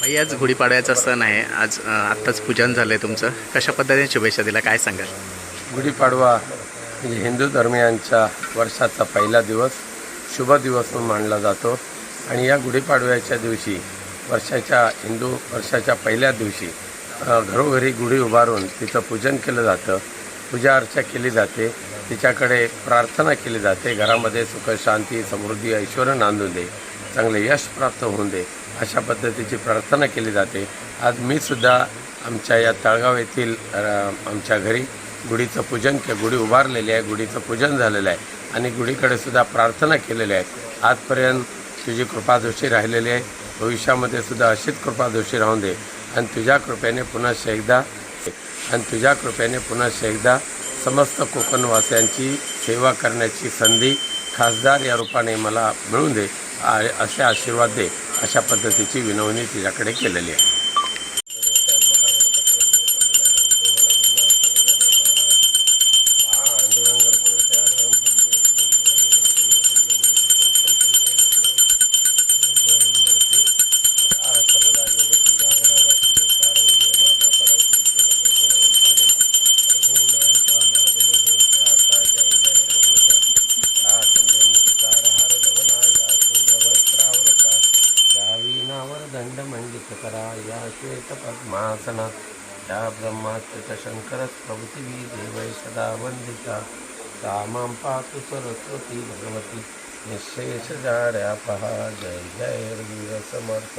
भाई आज गुढीपाडव्याचा सण आहे. आज आत्ताच पूजन झालं आहे तुमचं. कशा पद्धतीने शुभेच्छा दिला काय सांगाल? गुढीपाडवा म्हणजे हिंदू धर्मियांच्या वर्षाचा पहिला दिवस शुभ दिवस म्हणून मानला जातो. आणि या गुढीपाडव्याच्या दिवशी वर्षाच्या हिंदू वर्षाच्या पहिल्या दिवशी घरोघरी गुढी उभारून तिचं पूजन केलं जातं. पूजा अर्चा केली जाते. तिच्याकडे प्रार्थना केली जाते. घरामध्ये सुख शांती समृद्धी ऐश्वर नांदून दे. चांगले यश प्राप्त होऊन दे. अशा पद्धतीची प्रार्थना केली जाते. आज मी सुद्धा आमच्या या तळगाव येथील आमच्या घरी गुढीचं पूजन के गुढी उभारलेली आहे. गुढीचं पूजन झालेलं आहे. आणि गुढीकडे सुद्धा प्रार्थना केलेल्या आहेत आजपर्यंत तुझी कृपादोषी राहिलेली आहे. भविष्यामध्ये सुद्धा अशीच कृपादोषी राहून दे. आणि तुझ्या कृपेने पुन्हा एकदा आणि तुझ्या कृपेने पुन्हा एकदा समस्त कोकणवासियांची सेवा करण्याची संधी खासदार या रूपाने मला मिळून दे आ- असे आशीर्वाद दे अशा पद्धतीची विनवणी तिच्याकडे केलेली आहे. त्यावर दंड मंडित करा या श्वेतपद्मासनात या ब्रह्माच्युत शंकर प्रभृती देवै सदा वंदिता रामां पातु सरस्वती भगवती। निःशेष जाड्या जय जय समर्थ